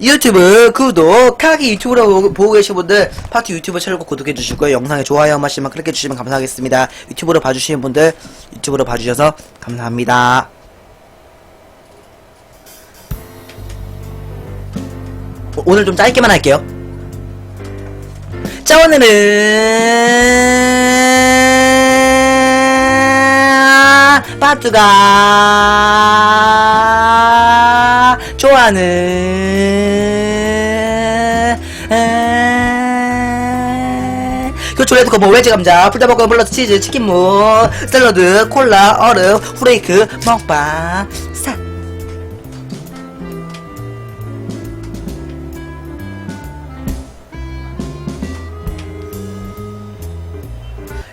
유튜브 구독, 카기 유튜브로 보고- 계신 분들 파티 유튜브 채널 꼭 구독해 주시고요. 영상에 좋아요 한 번씩만 클릭해 주시면 감사하겠습니다. 유튜브로 봐주시는 분들 유튜브로 봐주셔서 감사합니다. 오- 오늘 좀 짧게만 할게요. 자 오늘은 파투가 좋아하는. 교초 레드 콤보 외지 감자 불닭볶음 블러드 치즈 치킨무 샐러드 콜라 얼음 후레이크 먹방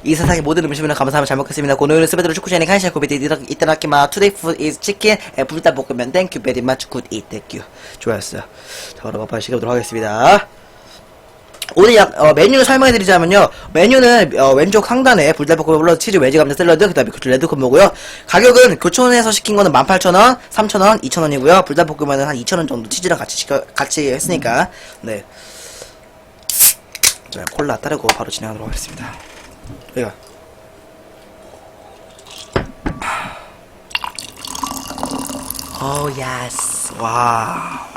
이 세상의 모든 음식을 감사하며 잘 먹겠습니다. 오늘은 스베드로 축구시간에 간시아 고비디 이따나키마 투데이 푸드 is 치킨 불닭 볶음면 땡큐 베리 마치 굿 이, 땡큐 좋았어요. 자 그럼 한번 시켜보도록 하겠습니다. 오늘 약, 어, 메뉴를 설명해드리자면요. 메뉴는, 어, 왼쪽 상단에 불닭볶음면 블러드 치즈 외지 감자 샐러드, 그 다음에 레드 콤보고요. 가격은 교촌에서 시킨 거는 18,000원, 3,000원, 2,000원이고요. 불닭볶음면은 한 2,000원 정도 치즈랑 같이 시켜, 같이 했으니까. 네. 자, 콜라 따르고 바로 진행하도록 하겠습니다. 여기가. 오, 예스. 와.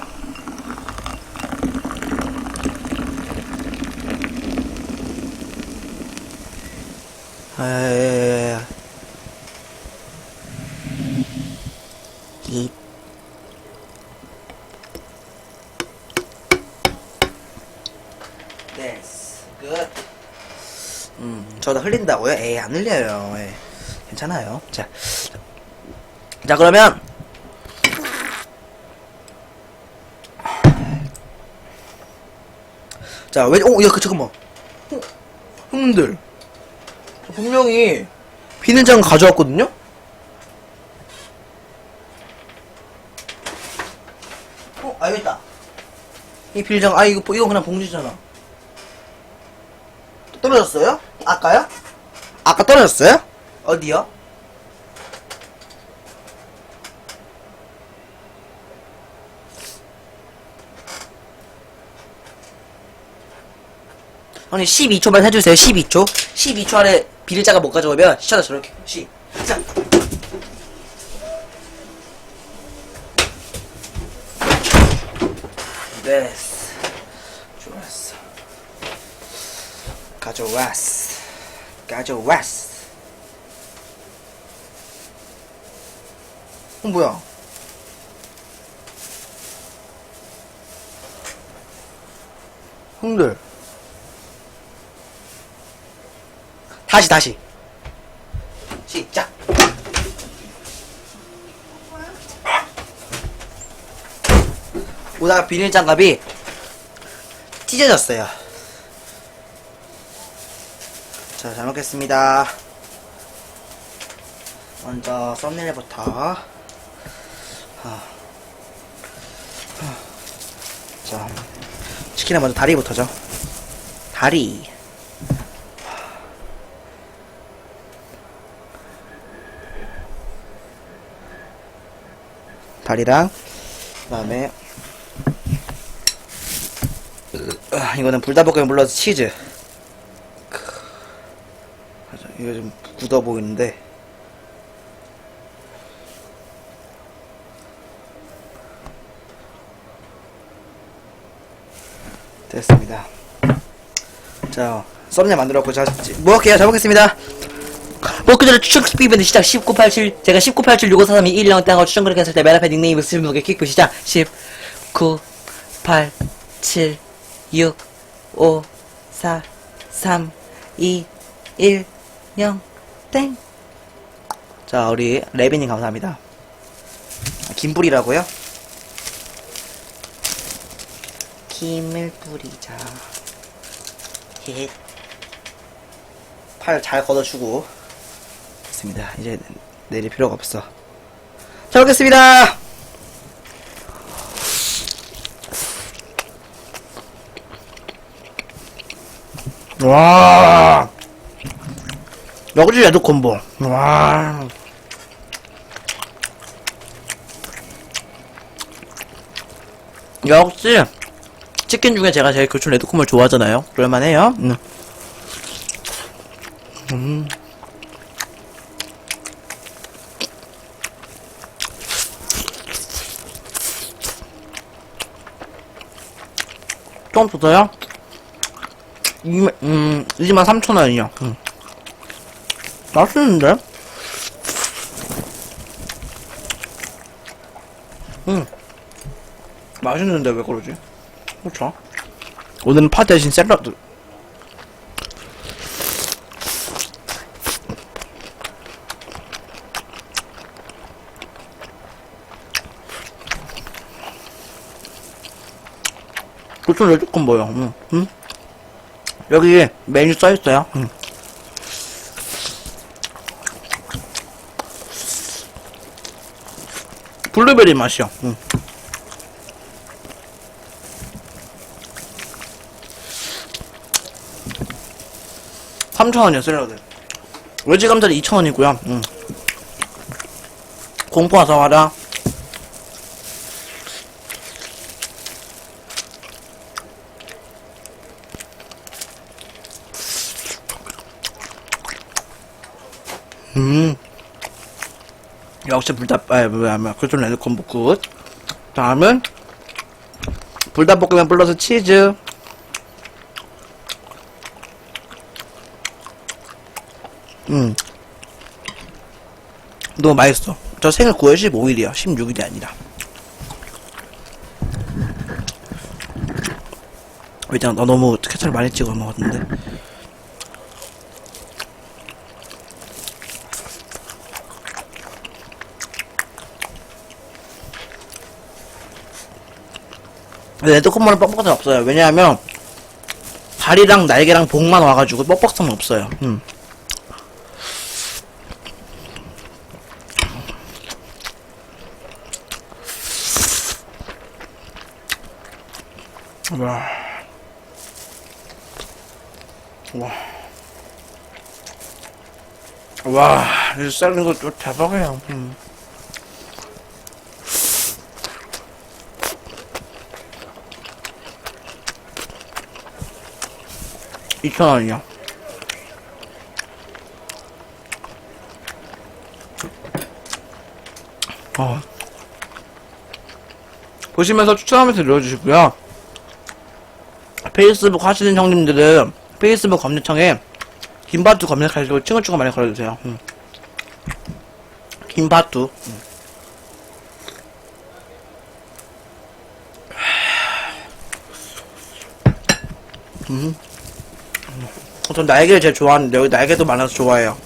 에, 이 됐어. 끝. 음, 저도 흘린다고요? 에이, 안 흘려요. 예. 괜찮아요. 자. 자, 그러면. 자, 왜, 어, 야, 그, 잠깐만. 어, 형님들. 저 분명히 비는장 가져왔거든요? 어, 알겠다. 이 비닐장, 아, 이거, 이거 그냥 봉지잖아. 떨어졌어요? 아까요? 아까 떨어졌어요? 어디요? 형님 12초만 해주세요 12초. 12초 안에 비닐자가 못 가져오면 시청자 저렇게. 시작 됐어. 좋았어. 가져왔어 가져왔어 어 뭐야? 형들. 다시 다시. 시작. 오다가 비닐 장갑이 찢어졌어요 자 잘 먹겠습니다. 먼저 썸네일부터. 자 치킨은 먼저 다리부터죠. 다리. 다리랑 그다음에 아, 이거는 불닭볶음면 블러드 치즈 크. 맞아, 이거 좀 굳어 보이는데. 됐습니다. 자 썸네일 만들었고 자 먹을게요. 잘 먹겠습니다. 먹기 전에 추천 킥 이벤트 시작. 1987 제가 1987 6543 21령 땅을 추천 그렇게 했을 때 맨 앞에 닉네임 쓰신 분께 킥뷰 시작 19 8 7 6 5 4 3 2 1 0 땡. 자 우리 레빈님 감사합니다 아, 김뿌리라고요? 김을 뿌리자 헷. 팔잘 걷어주고 됐습니다. 이제 내릴 필요가 없어. 잘 먹겠습니다. 와. 역시 레드 콤보. 와. 역시 치킨 중에 제가 제일 교촌 레드콤을 좋아하잖아요. 그럴만해요. 음. 음. 좀 줬어요? 이, 음, 2만 3천 원이요. 음. 맛있는데? 음. 맛있는데 왜 그러지? 그렇죠. 오늘은 파 대신 샐러드. 왜 조금 뭐요? 응, 응? 여기 메뉴 써있어요. 응. 블루베리 맛이요. 응. 3,000원이요, 샐러드. 외지 감자는 2,000원이고요. 음. 공포 와서 와라. 음. 역시 불닭, 아, 뭐야, 뭐야, 그좀 레드콤보 굿. 다음은, 불닭볶음면 플러스 치즈. 음. 너무 맛있어. 저 생일 9월 15일이야. 16일이 아니라. 왜냐, 나 너무 케찹을 많이 찍어 먹었는데. 레드콤만은 뻑뻑함이 없어요. 왜냐하면, 다리랑 날개랑 복만 와가지고 뻑뻑함은 없어요. 음. 와. 와. 와, 이 썰는 것도 대박이야. 음. 이천 원이요. 어. 보시면서 추천하면서 눌러주시고요. 페이스북 하시는 형님들은 페이스북 검색창에 김바투 검색하시고 칭을추가 많이 걸어주세요. 음. 김바투. 음. 음. 전 날개를 제일 좋아하는데 여기 날개도 많아서 좋아해요.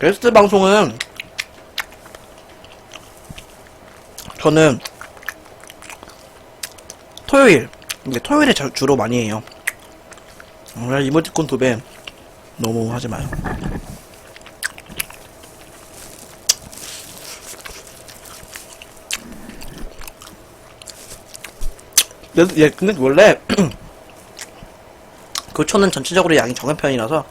게스트 방송은 저는 토요일 이게 토요일에 자- 주로 많이 해요. 오늘 이모티콘 도배 너무 하지 마요. 근데, 예, 근데 원래 교초는 전체적으로 양이 적은 편이라서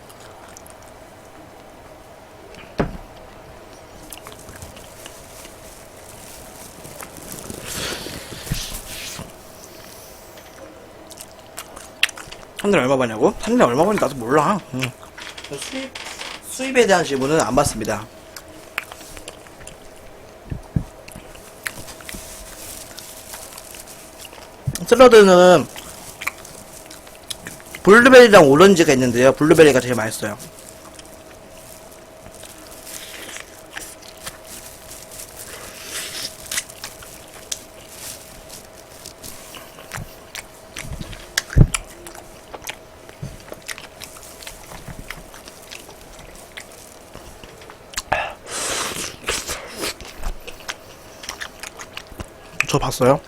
한 달에 얼마 버냐고? 한 달에 얼마 버는지 나도 몰라. 응. 수입, 수입에 대한 질문은 안 받습니다. 샐러드는 블루베리랑 오렌지가 있는데요. 블루베리가 제일 맛있어요. 저 봤어요?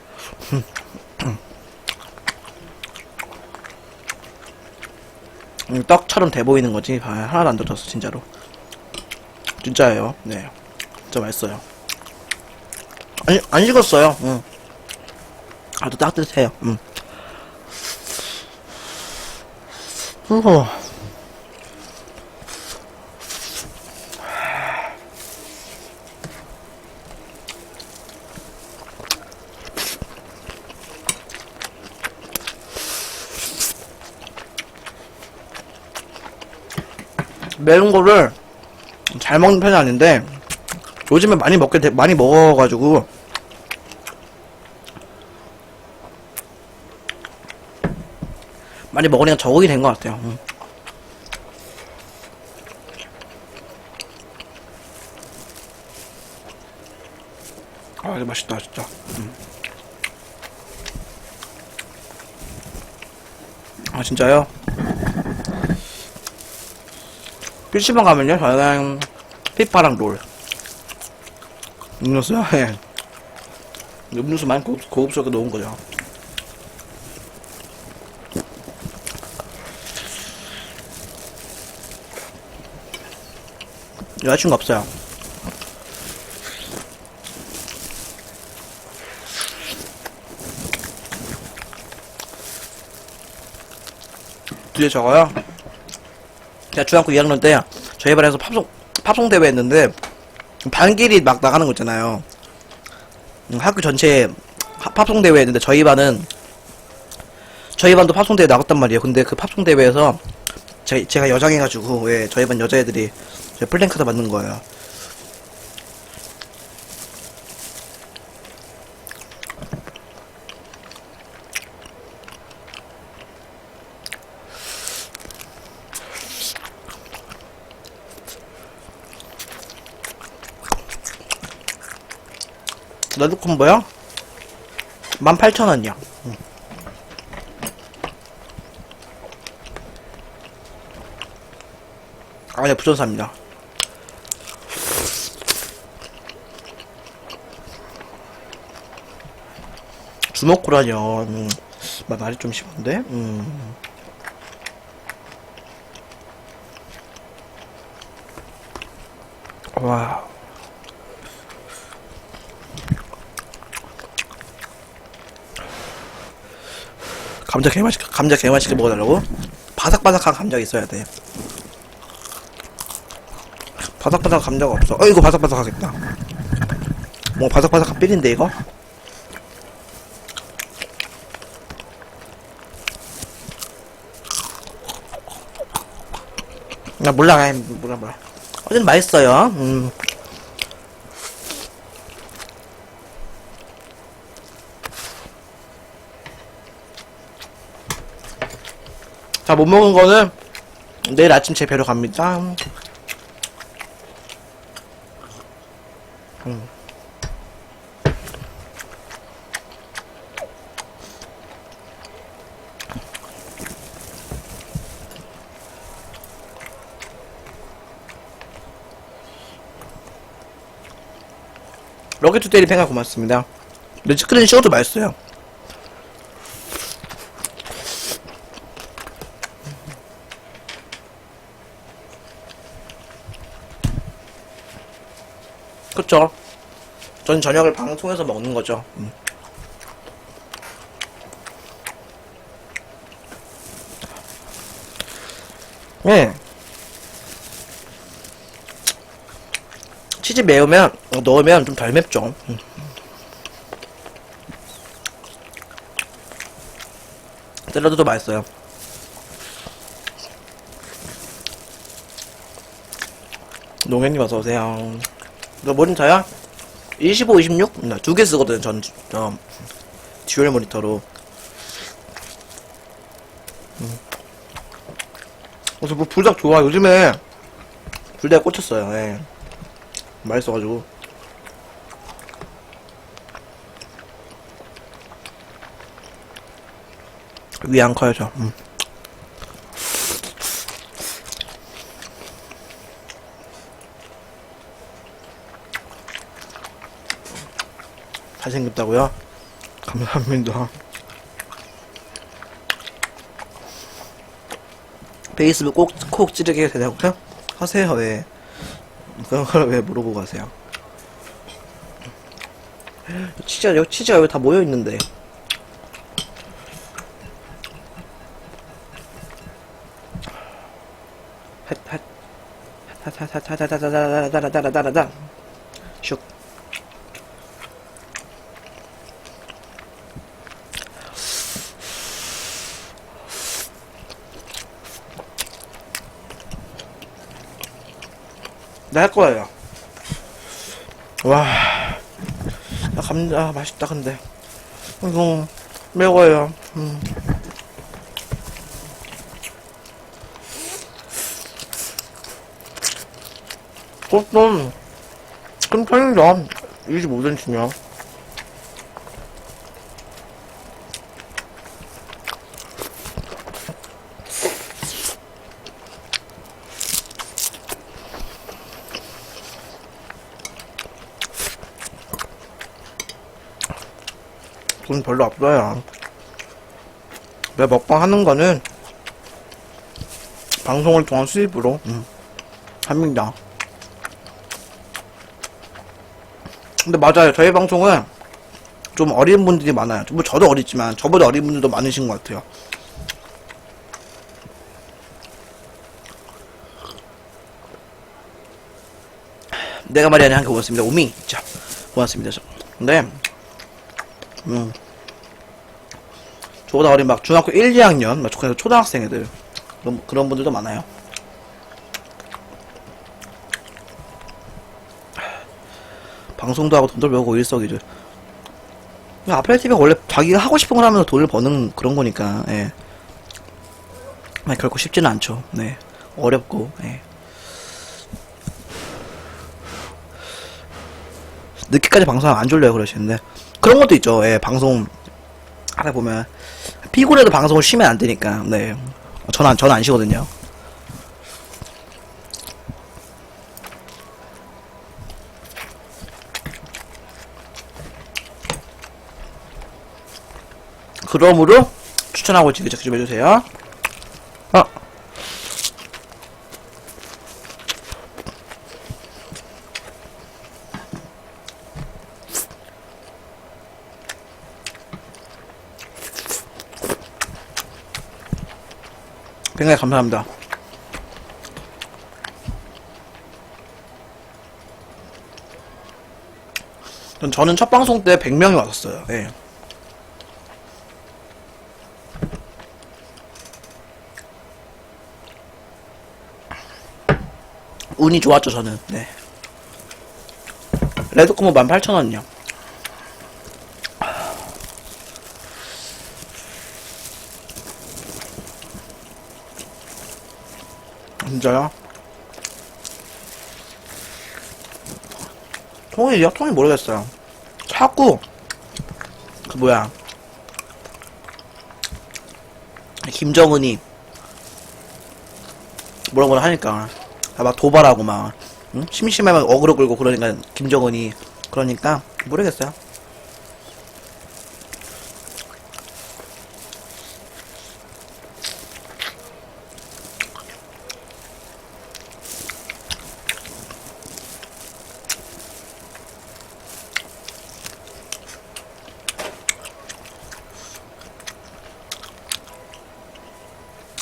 음, 떡처럼 돼 보이는 거지. 아, 하나도 안 들었어, 진짜로. 진짜예요. 네. 진짜 맛있어요. 아니, 안 식었어요. 응. 아주 따뜻해요. 응. 우후. 매운 거를 잘 먹는 편이 아닌데 요즘에 많이 먹게 돼- 많이 먹어가지고 많이 먹으니까 적응이 된 것 같아요. 음. 아, 이거 맛있다, 진짜. 음. 아, 진짜요? PC방 가면요, 저는 피파랑 롤. 음료수요? 예. 음료수 많이 고급, 고급스럽게 놓은 거죠. 여자친구 없어요. 뒤에 적어요. 제가 중학교 2학년 때 저희 반에서 팝송 팝송 대회 했는데 반끼리 막 나가는 거 있잖아요. 음, 학교 전체 하- 팝송 대회 했는데 저희 반은 저희 반도 팝송 대회 나갔단 말이에요. 근데 그 팝송 대회에서 제, 제가 여장해가지고 왜 저희 반 여자애들이 제 플랜카드 만든 거예요. 레드 콤보요? 18,000원이요. 아, 네, 부전사입니다. 주먹구라뇨. 음, 마- 말이 좀 심한데? 음. 와. 감자 개맛있게, 감자 개맛있게 먹어달라고? 바삭바삭한 감자가 있어야 돼. 바삭바삭 감자가 없어. 어, 이거 바삭바삭하겠다. 뭐 바삭바삭한 삘인데, 이거? 나 몰라, 몰라, 몰라. 어쨌든 맛있어요. 음. 자, 못 먹은 거는 내일 아침 제 배로 갑니다. 음. 로켓 투데리 팽가 고맙습니다. 치크린 씌워도 맛있어요. 그쵸? 전 저녁을 방송에서 먹는 거죠. 음. 네. 치즈 매우면 어, 넣으면 좀 덜 맵죠. 음. 샐러드도 맛있어요. 농현님 어서 오세요. 너 모니터야? 25, 26? 두개 쓰거든, 전, 저, 듀얼 모니터로. 음. 그래서 뭐 불닭 좋아. 요즘에 불닭에 꽂혔어요, 예. 맛있어가지고. 위에 안 커요, 저. 음. 잘생겼다고요? 감사합니다. 베이스를 꼭, 콕 찌르게 되냐고요? 하세요, 왜. 그런 걸 왜 물어보고 가세요? 치즈가, 여기 치즈가 여기 다 모여있는데. 핫, 핫. 핫, 핫, 핫, 핫, 핫, 핫, 핫, 핫, 핫, 핫, 핫, 핫, 핫. 슉. 네, 할 거예요. 와, 야, 감자 맛있다 근데 이거 매워요. 음. 그것도 큰 편이죠. 25cm면. 돈 별로 없어요. 내 먹방 하는 거는 방송을 통한 수입으로 음, 합니다. 근데 맞아요. 저희 방송은 좀 어린 분들이 많아요. 뭐 저도 어리지만 저보다 어린 분들도 많으신 것 같아요. 내가 말이 아니라 한게 고맙습니다. 오미. 자, 고맙습니다. 저. 근데, 음. 저보다 어린 막 중학교 1, 2학년, 막 초등학생 애들. 그런, 그런 분들도 많아요. 방송도 하고 돈도 벌고 일석이조. 아플레 TV가 원래 자기가 하고 싶은 걸 하면서 돈을 버는 그런 거니까, 예. 아, 결코 쉽지는 않죠. 네. 어렵고, 예. 늦게까지 방송하면 안 졸려요, 그러시는데. 그런 것도 있죠, 예. 방송, 하다 보면. 피곤해도 방송을 쉬면 안 되니까, 네. 저는 안, 저는 안 쉬거든요. 그러므로 추천하고 지그작 좀 해주세요. 어. 굉장히 감사합니다. 전- 저는 첫 방송 때 100명이 왔었어요. 예. 운이 좋았죠, 저는. 네. 레드코모 18,000원이요. 진짜요? 통일이요? 통일 모르겠어요. 자꾸, 그 뭐야. 김정은이 뭐라 뭐라 하니까 아, 막 도발하고 막 응? 심심하면 어그로 끌고 그러니까 김정은이 그러니까 모르겠어요.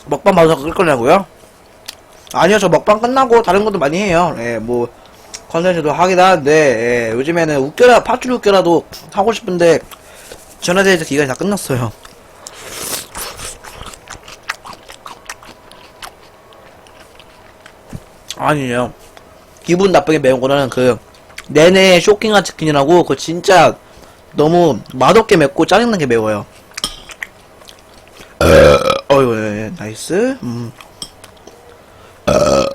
먹방 방송 끌 거냐고요? 아니요, 저 먹방 끝나고 다른 것도 많이 해요. 예, 뭐, 컨텐츠도 하긴 하는데, 예, 요즘에는 웃겨라, 파출 웃겨라도 하고 싶은데, 전화대에서 기간이 다 끝났어요. 아니에요. 기분 나쁘게 매운 거는 그, 내내 쇼킹한 치킨이라고, 그거 진짜 너무 맛없게 맵고 짜증나게 매워요. 나이스. 음.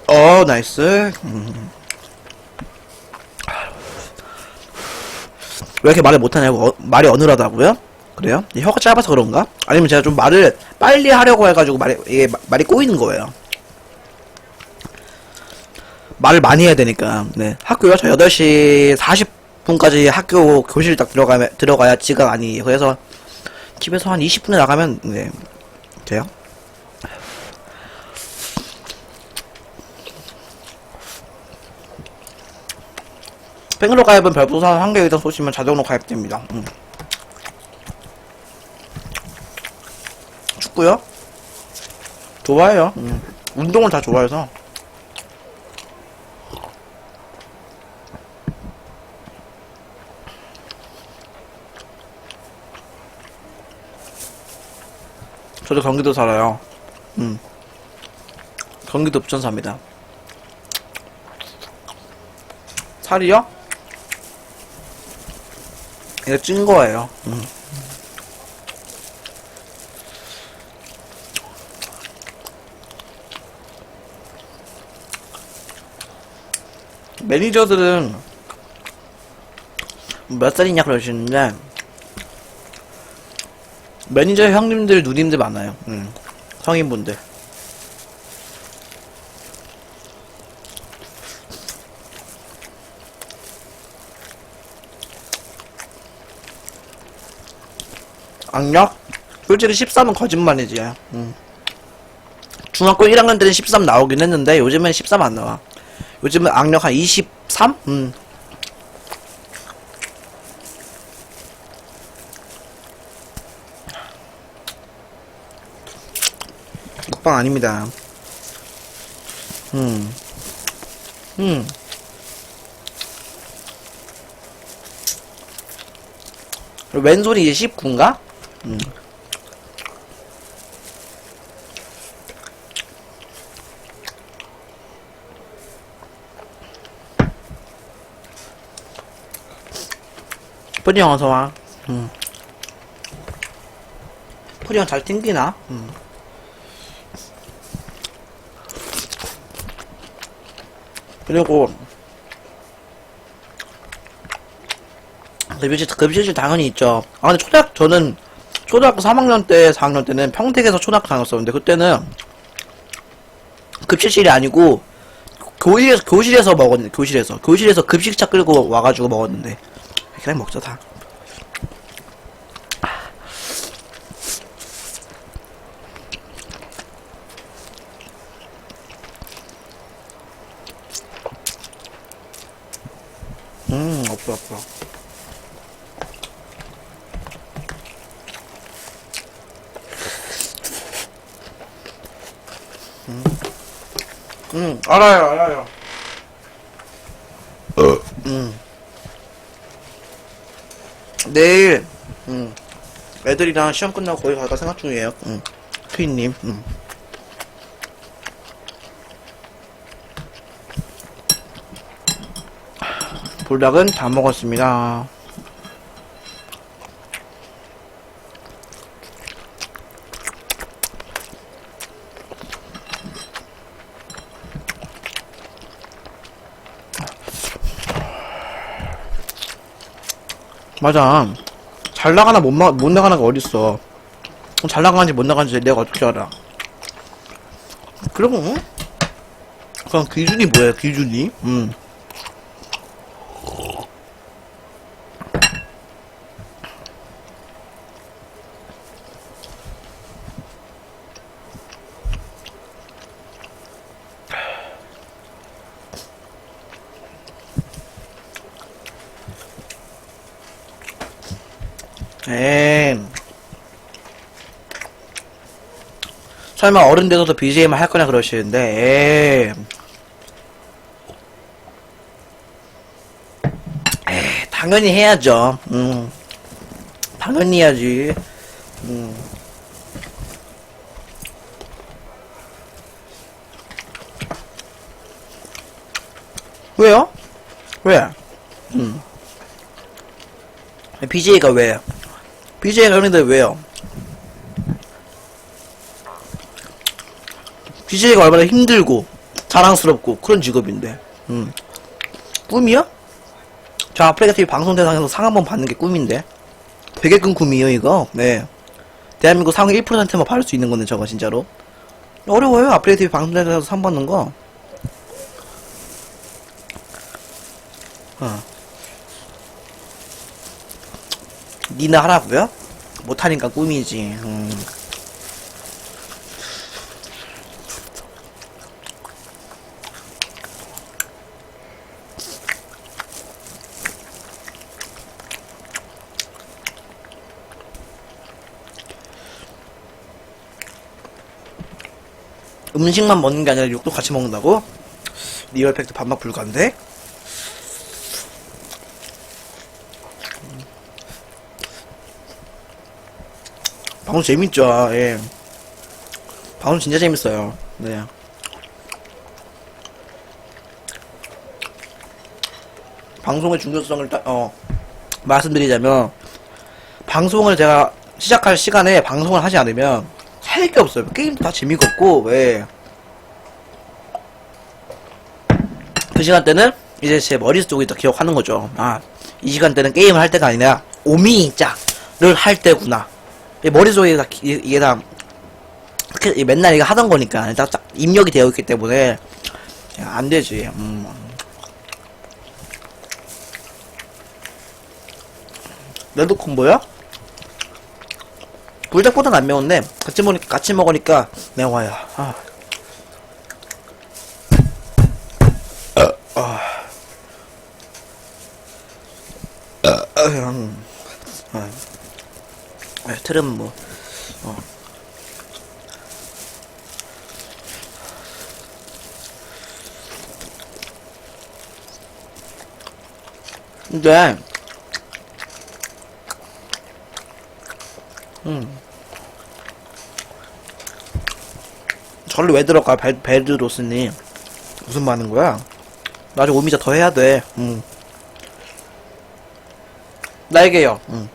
어, 나이스. 음. 왜 이렇게 말을 못하냐고, 어, 말이 어눌하다고요? 그래요? 이 혀가 짧아서 그런가? 아니면 제가 좀 말을 빨리 하려고 해가지고 말이, 이게 마- 말이 꼬이는 거예요. 말을 많이 해야 되니까, 네. 학교요? 저 8시 40분까지 학교 교실 딱 들어가면, 들어가야 지각 아니에요. 그래서 집에서 한 20분에 나가면, 네. 돼요? 뺑으로 가입은 별풍선 한개 이상 쏘시면 자동으로 가입됩니다. 음. 축구요? 좋아해요. 음. 운동을 다 좋아해서. 저도 경기도 살아요. 음. 경기도 부천 삽니다. 살이요? 이거 찐 거예요. 음. 매니저들은 몇 살이냐 그러시는데 매니저 형님들 누님들 많아요. 음. 성인분들. 악력? 솔직히 13은 거짓말이지. 음. 중학교 1학년 때는 13 나오긴 했는데 요즘엔 13 안 나와. 요즘은 악력 한 23? 음. 먹방 아닙니다. 음. 음. 왼손이 이제 19인가? 음. 뿌리 형 어서와. 음. 뿌리 형 잘 튕기나? 음. 그리고 급식실, 급식실 당연히 있죠. 아, 근데 초등학, 저는 초등학교 3학년 때, 4학년 때는 평택에서 초등학교 다녔었는데, 그때는 급식실이 아니고, 교실에서, 교실에서 먹었는데, 교실에서. 교실에서 급식차 끌고 와가지고 먹었는데, 그냥 먹자, 다. 음, 없어, 없어. 음, 알아요, 알아요. 음. 내일, 음, 애들이랑 시험 끝나고 거기 갈까 생각 중이에요. 음, 트윈님, 음. 불닭은 다 먹었습니다. 맞아. 잘 나가나 못, 마, 못 나가나가 어딨어. 잘 나가는지 못 나가는지 내가 어떻게 알아. 그리고, 그럼 기준이 뭐야, 기준이? 음. 설마 어른 돼서도 BGM 할 거냐 그러시는데, 에이. 에이, 당연히 해야죠. 음. 당연히 해야지. 음. 왜요? 왜? 음. BJ가 왜? BJ가 그런데 왜요? BJ가 얼마나 힘들고 자랑스럽고 그런 직업인데 음. 꿈이야? 저 아프리카 TV 방송 대상에서 상 한 번 받는 게 꿈인데 되게 큰 꿈이에요 이거 네 대한민국 상위 1%만 받을 수 있는 건데 저거 진짜로 어려워요 아프리카 TV 방송 대상에서 상 받는 거 어. 니나 하라고요? 못하니까 꿈이지. 음. 음식만 먹는 게 아니라 욕도 같이 먹는다고? 리얼 팩트 반박 불가인데? 방송 재밌죠, 예. 방송 진짜 재밌어요. 네. 방송의 중요성을 딱, 어, 말씀드리자면, 방송을 제가 시작할 시간에 방송을 하지 않으면 할 게 없어요. 게임도 다 재미가 없고, 왜. 그 시간대는 이제 제 머릿속에 더 기억하는 거죠. 아, 이 시간대는 게임을 할 때가 아니라 오미자를 할 때구나. 이 머릿속에 다, 기- 이게 다, 맨날 이거 하던 거니까, 딱, 딱 입력이 되어 있기 때문에, 야, 안 되지. 음. 레드 콤보요? 불닭보다는 안 매운데 같이 먹으니까 같이 먹으니까 매워요. 아. 아. 아, 음. 아. 아, 뭐 어. 근데 음. 절로 왜 들어가 벨, 벨드로스님 무슨 말하는 거야? 나 아직 오미자 더 해야 돼 음. 날개요 음.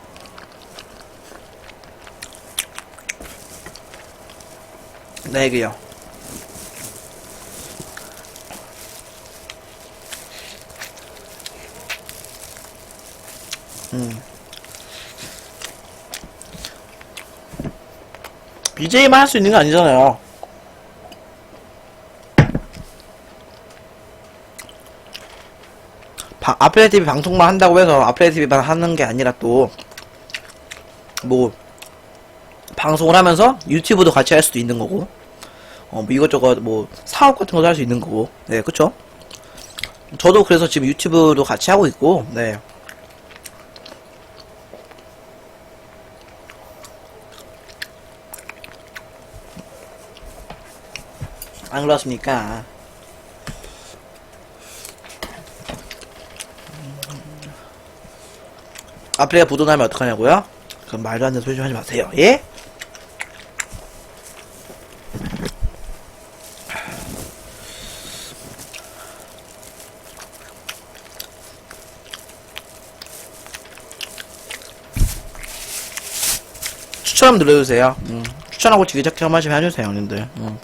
날개요 음. BJ만 할 수 있는 게 아니잖아요. 아플레 TV 방송만 한다고 해서 아플레 TV만 하는 게 아니라 또, 뭐, 방송을 하면서 유튜브도 같이 할 수도 있는 거고, 어, 뭐 이것저것 뭐, 사업 같은 것도 할 수 있는 거고, 네, 그쵸? 저도 그래서 지금 유튜브도 같이 하고 있고, 네. 안 그렇습니까? 아프리카 부도나면 어떡하냐고요? 그럼 말도 안 되는 소리 좀 하지 마세요. 예? 추천 한번 눌러주세요. 음, 추천하고 지기작기 한 번씩 해주세요, 형님들. 음.